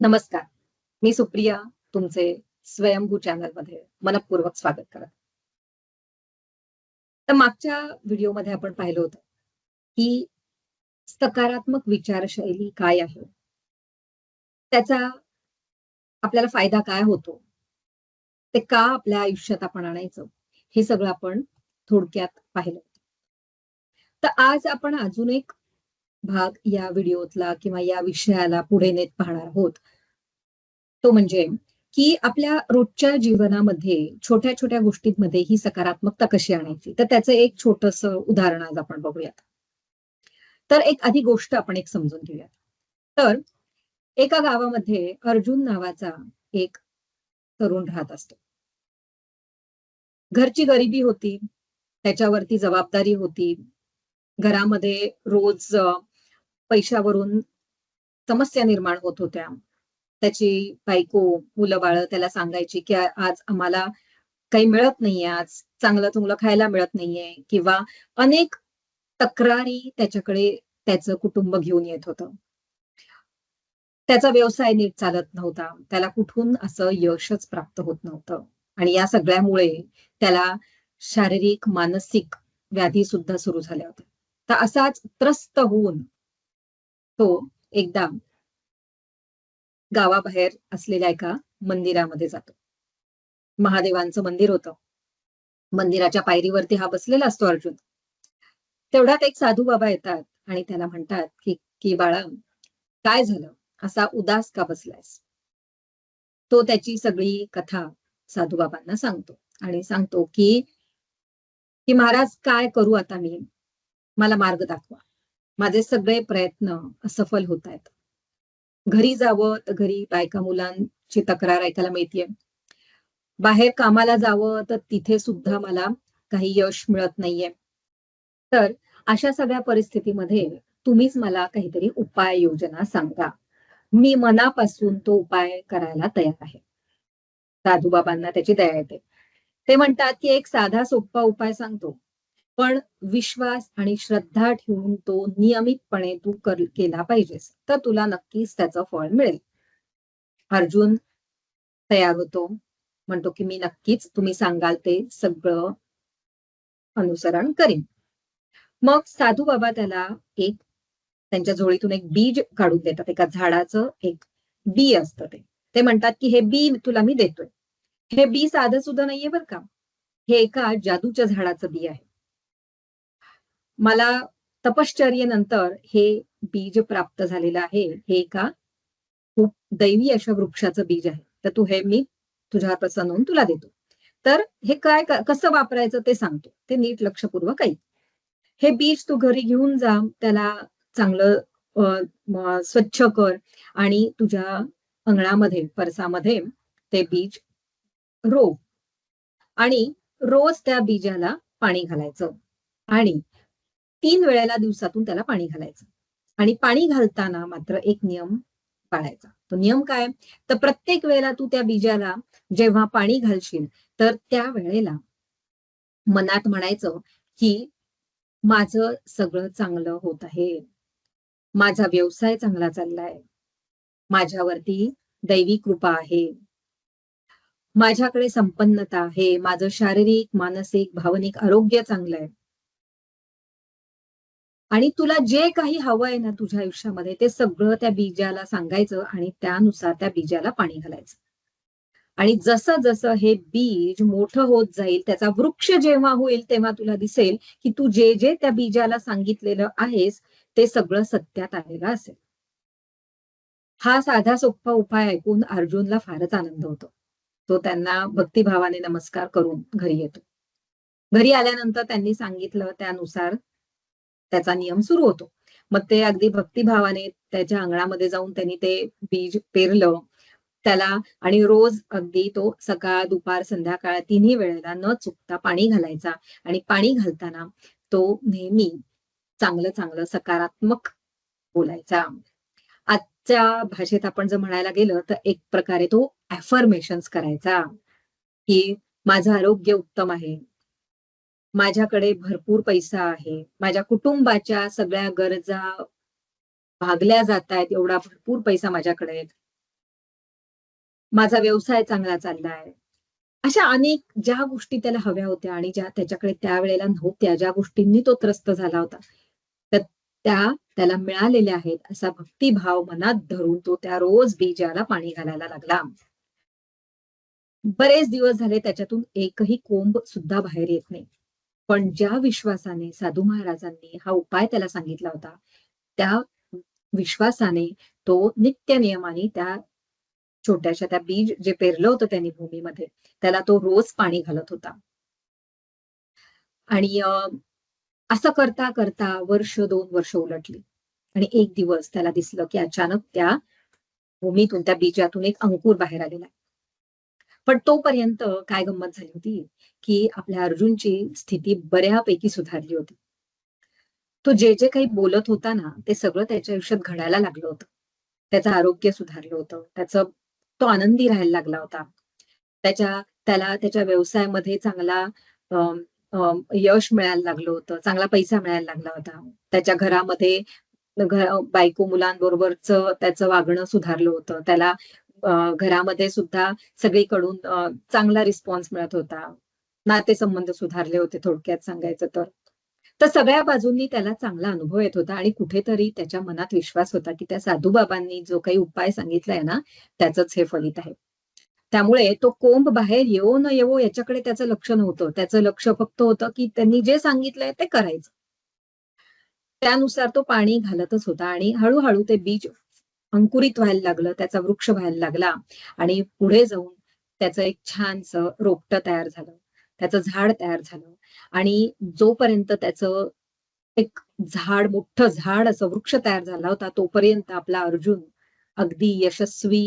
नमस्कार. मी सुप्रिया तुमचे स्वयंभू चॅनलमध्ये मनपूर्वक स्वागत करत तर मागच्या व्हिडिओमध्ये आपण पाहिलं होतं की सकारात्मक विचारशैली काय आहे? त्याचा आपल्याला फायदा काय होतो? ते का आपल्या आयुष्यात आपण आणायचं? हे सगळं आपण थोडक्यात पाहिलं तर आज आपण अजून एक भाग या व्हिडिओतला किंवा या विषयाला पुढे नेत पाहणार आहोत. तो म्हणजे की आपल्या रोजच्या जीवनामध्ये छोट्या छोट्या गोष्टींमध्ये ही सकारात्मकता कशी आणायची? तर त्याचं एक छोटस उदाहरण आज आपण बघूयात. तर एक आधी गोष्ट आपण एक समजून घेऊयात. तर एका गावामध्ये अर्जुन नावाचा एक तरुण राहत असतो. घरची गरिबी होती. त्याच्यावरती जबाबदारी होती. घरामध्ये रोज पैशावरून समस्या निर्माण होत होत्या. त्याची बायको मुलं बाळ त्याला सांगायची की आज आम्हाला काही मिळत नाहीये. आज चांगलं चुंगलं खायला मिळत नाहीये. किंवा अनेक तक्रारी त्याच्याकडे त्याचं कुटुंब घेऊन येत होतं. त्याचा व्यवसाय नीट चालत नव्हता. त्याला कुठून असं यशच प्राप्त होत नव्हतं. आणि या सगळ्यामुळे त्याला शारीरिक मानसिक व्याधी सुद्धा सुरू झाल्या होत्या. तर असाच त्रस्त होऊन तो एकदा गावाबाहेर असलेल्या एका मंदिरामध्ये जातो. महादेवांचं मंदिर होतं. मंदिराच्या पायरीवरती हा बसलेला असतो अर्जुन. तेवढ्यात एक साधू बाबा येतात आणि त्याला म्हणतात की की बाळा काय झालं? असा उदास का बसलायस? तो त्याची सगळी कथा साधू बाबांना सांगतो आणि सांगतो की की महाराज काय करू आता मी? मला मार्ग दाखवा. माझे सगळे प्रयत्न असफल होत आहेत. घरी जावं तर घरी बायका मुलांची तक्रार ऐकायला मिळतीये. बाहेर कामाला जावं तर तिथे सुद्धा मला काही यश मिळत नाहीये. तर अशा सगळ्या परिस्थितीमध्ये तुम्हीच मला काहीतरी उपाय योजना सांगा. मी मनापासून तो उपाय करायला तयार आहे. साधूबाबांना त्याची दया येते. ते म्हणतात की एक साधा सोपा उपाय सांगतो. पण विश्वास आणि श्रद्धा ठेवून तो नियमितपणे तू कर केला पाहिजेस. तर तुला नक्कीच त्याचं फळ मिळेल. अर्जुन तयार होतो. म्हणतो की मी नक्कीच तुम्ही सांगाल ते सगळं अनुसरण करीन. मग साधू बाबा त्याला एक त्यांच्या झोळीतून एक बीज काढून देतात. एका झाडाचं एक बी असतं ते. ते म्हणतात की हे बी तुला मी देतोय. हे बी साधं सुद्धा नाहीये बरं का. हे एका जादूच्या झाडाचं बी आहे. मला तपश्चर्येनंतर हे बीज प्राप्त झालेलं आहे. हे एका खूप दैवी अशा वृक्षाचं बीज आहे. तर तू हे मी तुझ्या प्रसन्न होऊन तुला देतो. तर हे काय कसं वापरायचं ते सांगतो. ते नीट लक्षपूर्वक ऐक. हे बीज तू घरी घेऊन जा. त्याला चांगलं स्वच्छ कर. आणि तुझ्या अंगणामध्ये परसामध्ये ते बीज रो. आणि रोज त्या बीजाला पाणी घालायचं. आणि तीन वेळेला दिवसातून त्याला पाणी घालायचं. आणि पाणी घालताना मात्र एक नियम पाळायचा. तो नियम काय? तर प्रत्येक वेळेला तू त्या बीजाला जेव्हा पाणी घालशील तर त्या वेळेला मनात म्हणायचं की माझं सगळं चांगलं होत आहे. माझा व्यवसाय चांगला चाललाय. माझ्यावरती दैवी कृपा आहे. माझ्याकडे संपन्नता आहे. माझं शारीरिक मानसिक भावनिक आरोग्य चांगलं आहे. आणि तुला जे काही हवं आहे ना तुझ्या आयुष्यामध्ये ते सगळं त्या बीजाला सांगायचं आणि त्यानुसार त्या बीजाला पाणी घालायचं. आणि जसं जसं हे बीज मोठं होत जाईल त्याचा वृक्ष जेव्हा होईल तेव्हा तुला दिसेल की तू जे जे त्या बीजाला सांगितलेलं आहेस ते सगळं सत्यात आलेलं असेल. हा साधा सोपा उपाय ऐकून अर्जुनला फारच आनंद होतो. तो त्यांना भक्तिभावाने नमस्कार करून घरी येतो. घरी आल्यानंतर त्यांनी सांगितलं त्यानुसार त्याचा नियम सुरू होतो. मग ते अगदी भक्तिभावाने त्याच्या अंगणामध्ये जाऊन त्यांनी ते बीज पेरलं. त्याला आणि रोज अगदी तो सकाळ दुपार संध्याकाळ तिन्ही वेळेला न चुकता पाणी घालायचा आणि पाणी घालताना तो नेहमी चांगलं चांगलं सकारात्मक बोलायचा. आजच्या भाषेत आपण जर म्हणायला गेलं तर एक प्रकारे तो ऍफर्मेशन करायचा. की माझं आरोग्य उत्तम आहे. माझ्याकडे भरपूर पैसा आहे. माझ्या कुटुंबाच्या सगळ्या गरजा भागल्या जात आहेत. एवढा भरपूर पैसा माझ्याकडे माझा व्यवसाय चांगला चाललाय. अशा अनेक ज्या गोष्टी त्याला हव्या होत्या आणि ज्या त्याच्याकडे त्यावेळेला नव्हत्या ज्या गोष्टींनी तो त्रस्त झाला होता. तर त्या त्याला मिळालेले आहेत असा भक्तिभाव मनात धरून तो त्या रोज बीजाला पाणी घालायला लागला. बरेच दिवस झाले त्याच्यातून एकही कोंब सुद्धा बाहेर येत नाही. पण ज्या विश्वासाने साधू महाराजांनी हा उपाय त्याला सांगितला होता त्या विश्वासाने तो नित्य नियमाने त्या छोट्याशा त्या बीज जे पेरलं होतं त्यांनी भूमीमध्ये त्याला तो रोज पाणी घालत होता. आणि असं करता करता वर्ष दोन वर्ष उलटली. आणि एक दिवस त्याला दिसलं की अचानक त्या भूमीतून त्या बीजातून एक अंकुर बाहेर आलेला आहे. पण तोपर्यंत काय गंमत झाली होती की आपल्या अर्जुनची स्थिती बऱ्यापैकी सुधारली होती. तो जे जे काही बोलत होता ना ते सगळं त्याच्या आयुष्यात घडायला लागलं होतं. त्याचं आरोग्य सुधारलं होतं. त्याचं तो आनंदी राहायला लागला होता. त्याच्या त्याला त्याच्या व्यवसायामध्ये चांगला यश मिळायला लागलं होतं चांगला पैसा मिळायला लागला होता. त्याच्या घरामध्ये बायको मुलांबरोबरच त्याचं वागणं सुधारलं होतं. त्याला घरामध्ये सुद्धा सगळीकडून चांगला रिस्पॉन्स मिळत होता. नातेसंबंध सुधारले होते थोडक्यात सांगायचं तर. तर सगळ्या बाजूंनी त्याला चांगला अनुभव येत होता आणि कुठेतरी त्याच्या मनात विश्वास होता की त्या साधूबाबांनी जो काही उपाय सांगितलाय ना त्याच हे फलित आहे. त्यामुळे तो कोंब बाहेर येवो न येवो याच्याकडे त्याचं लक्ष नव्हतं. त्याचं लक्ष फक्त होतं की त्यांनी जे सांगितलंय ते करायचं. त्यानुसार तो पाणी घालतच होता आणि हळूहळू ते बीज अंकुरित व्हायला लागलं त्याचा वृक्ष व्हायला लागला आणि पुढे जाऊन त्याचं एक छानस रोपट तयार झालं. त्याचं झाड तयार झालं आणि जोपर्यंत त्याचं एक झाड मोठं झाड असं वृक्ष तयार झाला होता तोपर्यंत आपला अर्जुन अगदी यशस्वी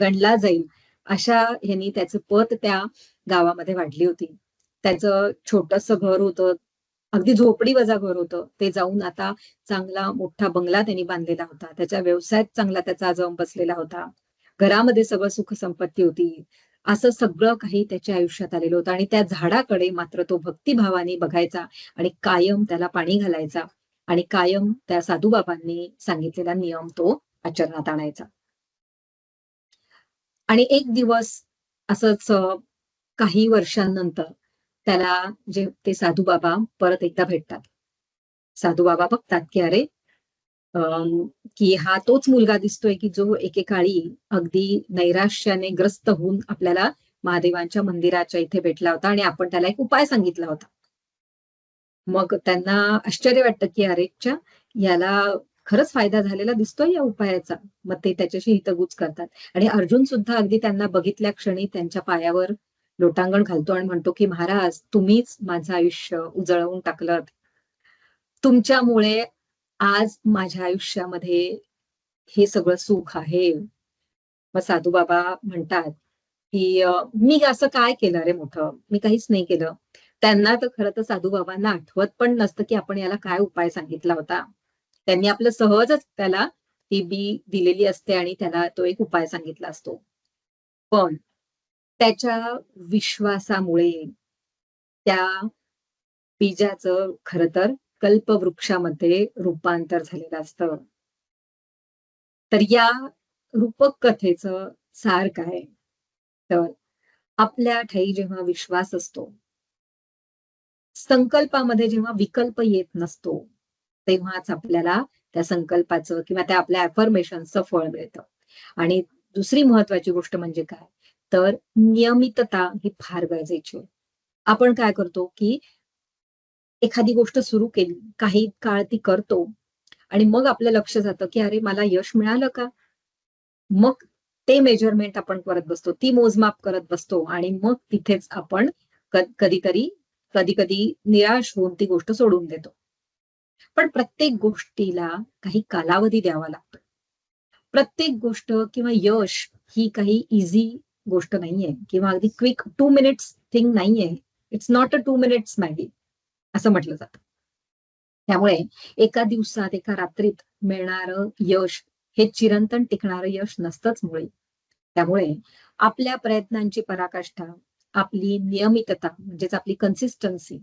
गणला जाईल अशा ह्यांनी त्याचं पत त्या गावामध्ये वाढली होती. त्याचं छोटस घर होतं अगदी झोपडी वजा घर होतं. ते जाऊन आता चांगला मोठा बंगला त्यांनी बांधलेला होता. त्याच्या व्यवसायात चांगला त्याचा जम बसलेला होता. घरामध्ये सगळं सुख संपत्ती होती. असं सगळं काही त्याच्या आयुष्यात आलेलं होतं आणि त्या झाडाकडे मात्र तो भक्तिभावाने बघायचा आणि कायम त्याला पाणी घालायचा आणि कायम त्या साधूबाबांनी सांगितलेला नियम तो आचरणात आणायचा. आणि एक दिवस असंच काही वर्षांनंतर त्याला जे ते साधू बाबा परत एकदा भेटतात. साधू बाबा बघतात की अरे की हा तोच मुलगा दिसतोय की जो एकेकाळी अगदी नैराश्याने ग्रस्त होऊन आपल्याला महादेवांच्या मंदिराच्या इथे भेटला होता आणि आपण त्याला एक उपाय सांगितला होता. मग त्यांना आश्चर्य वाटतं की अरेच्या याला खरंच फायदा झालेला दिसतोय या उपायाचा. मग ते त्याच्याशी हितगुज करतात. आणि अर्जुन सुद्धा अगदी त्यांना बघितल्या क्षणी त्यांच्या पायावर लोटांगण घालतो आणि म्हणतो की महाराज तुम्हीच माझं आयुष्य उजळवून टाकलं तुमच्यामुळे आज माझ्या आयुष्यामध्ये हे सगळं सुख आहे. मग साधू बाबा म्हणतात की मी असं काय केलं रे मोठं? मी काहीच नाही केलं. त्यांना तर खरं तर साधू बाबांना आठवत पण नसतं की आपण याला काय उपाय सांगितला होता. त्यांनी आपलं सहजच त्याला ती बी दिलेली असते आणि त्याला तो एक उपाय सांगितला असतो. पण त्याच्या विश्वासामुळे त्या बीजाचं खर तर कल्पवृक्षामध्ये रूपांतर झालेलं असतं. तर या रूपक कथेचं सार काय? तर आपल्या ठाई जेव्हा विश्वास असतो संकल्पामध्ये जेव्हा विकल्प येत नसतो तेव्हाच आपल्याला त्या संकल्पाचं किंवा त्या आपल्या अफर्मेशनचं फळ मिळतं. आणि दुसरी महत्वाची गोष्ट म्हणजे काय? तर नियमितता ही फार गरजेची आहे. आपण काय करतो की एखादी गोष्ट सुरू केली काही काळ ती करतो आणि मग आपलं लक्ष जातं की अरे मला यश मिळालं का? मग ते मेजरमेंट आपण करत बसतो ती मोजमाप करत बसतो आणि मग तिथेच आपण कधीतरी कधी कधी निराश होऊन ती गोष्ट सोडून देतो. पण प्रत्येक गोष्टीला काही कालावधी द्यावा लागतो. प्रत्येक गोष्ट किंवा यश ही काही इझी गोष्ट नाहीये किंवा अगदी क्विक टू मिनिट्स थिंग नाहीये. It's not a two minutes Maggi असं म्हटलं जातं. त्यामुळे एका दिवसात एका रात्रीत मिळणारं यश हे चिरंतन टिकणारं यश नसतंच मुळे. त्यामुळे आपल्या प्रयत्नांची पराकाष्ठा आपली नियमितता म्हणजेच आपली कन्सिस्टन्सी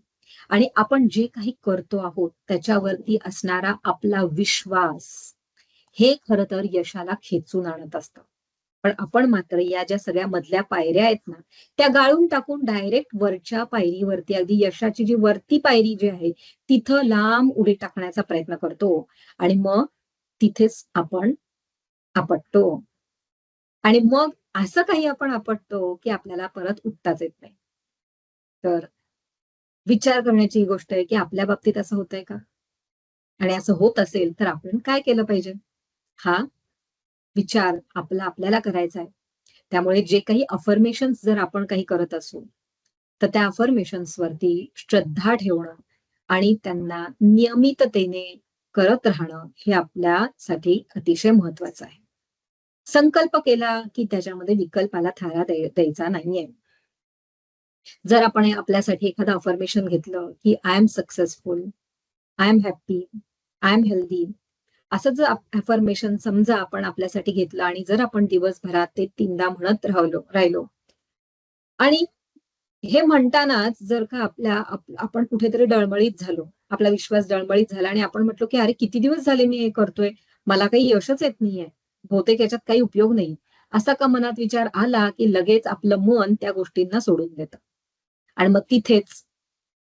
आणि आपण जे काही करतो आहोत त्याच्यावरती असणारा आपला विश्वास हे खरं तर यशाला खेचून आणत असतं. पण आपण मात्र या ज्या सगळ्या मधल्या पायऱ्या आहेत ना त्या गाळून टाकून डायरेक्ट वरच्या पायरीवरती अगदी यशाची जी वरती पायरी जी आहे तिथं लांब उडी टाकण्याचा प्रयत्न करतो. आणि मग तिथेच आपण आपटतो. आणि मग असं काही आपण आपटतो की आपल्याला परत उठताच येत नाही. तर विचार करण्याची ही गोष्ट आहे की आपल्या बाबतीत असं होतंय का? आणि असं होत असेल तर आपण काय केलं पाहिजे? हा विचार आपला आपल्याला करायचा आहे. त्यामुळे जे काही अफर्मेशन्स जर आपण काही करत असू तर त्या अफर्मेशन्स वरती श्रद्धा ठेवणं आणि त्यांना नियमिततेने करत राहणं हे आपल्यासाठी अतिशय महत्वाचं आहे. संकल्प केला की त्याच्यामध्ये विकल्पाला थारा द्यायचा नाहीये. जर आपण आपल्यासाठी एखादं अफर्मेशन घेतलं की I am successful I am happy I am healthy असं जर अफर्मेशन समजा आपण आपल्यासाठी घेतलं आणि जर आपण दिवसभरात ते तीनदा म्हणत राहलो राहिलो. आणि हे म्हणतानाच जर का आपल्या आपण कुठेतरी डळमळीत झालो आपला विश्वास डळमळीत झाला आणि आपण म्हटलो की अरे किती दिवस झाले मी हे करतोय? मला काही यशच येत नाहीये. बहुतेक याच्यात काही उपयोग नाही. असा का मनात विचार आला की लगेच आपलं मन त्या गोष्टींना सोडून देतं? आणि मग तिथेच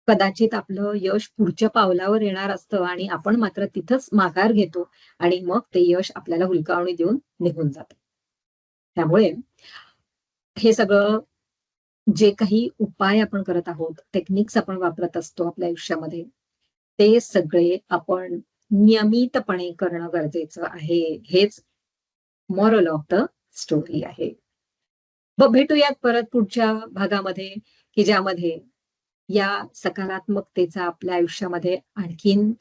कदाचित आपलं यश पुढच्या पावलावर येणार असतं आणि आपण मात्र तिथंच माघार घेतो आणि मग ते यश आपल्याला हुलकावणी देऊन निघून जात. त्यामुळे हे सगळं जे काही उपाय आपण करत आहोत टेक्निक्स आपण वापरत असतो आपल्या आयुष्यामध्ये ते सगळे आपण नियमितपणे करणं गरजेचं आहे. हेच मॉरल ऑफ द स्टोरी आहे. भेटूयात परत पुढच्या भागामध्ये. की ज्यामध्ये या सकारात्मकतेचा आपल्या आयुष्यामध्ये आणखीन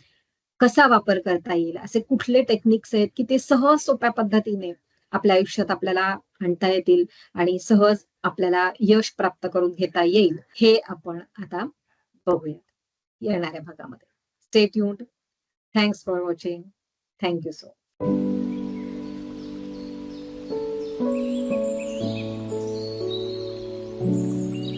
कसा वापर करता येईल? असे कुठले टेक्निक्स आहेत की ते सहज सोप्या पद्धतीने आपल्या आयुष्यात आपल्याला आणता येतील आणि सहज आपल्याला यश प्राप्त करून घेता येईल हे आपण आता बघूयात येणाऱ्या भागामध्ये. Stay tuned thanks for watching thank you so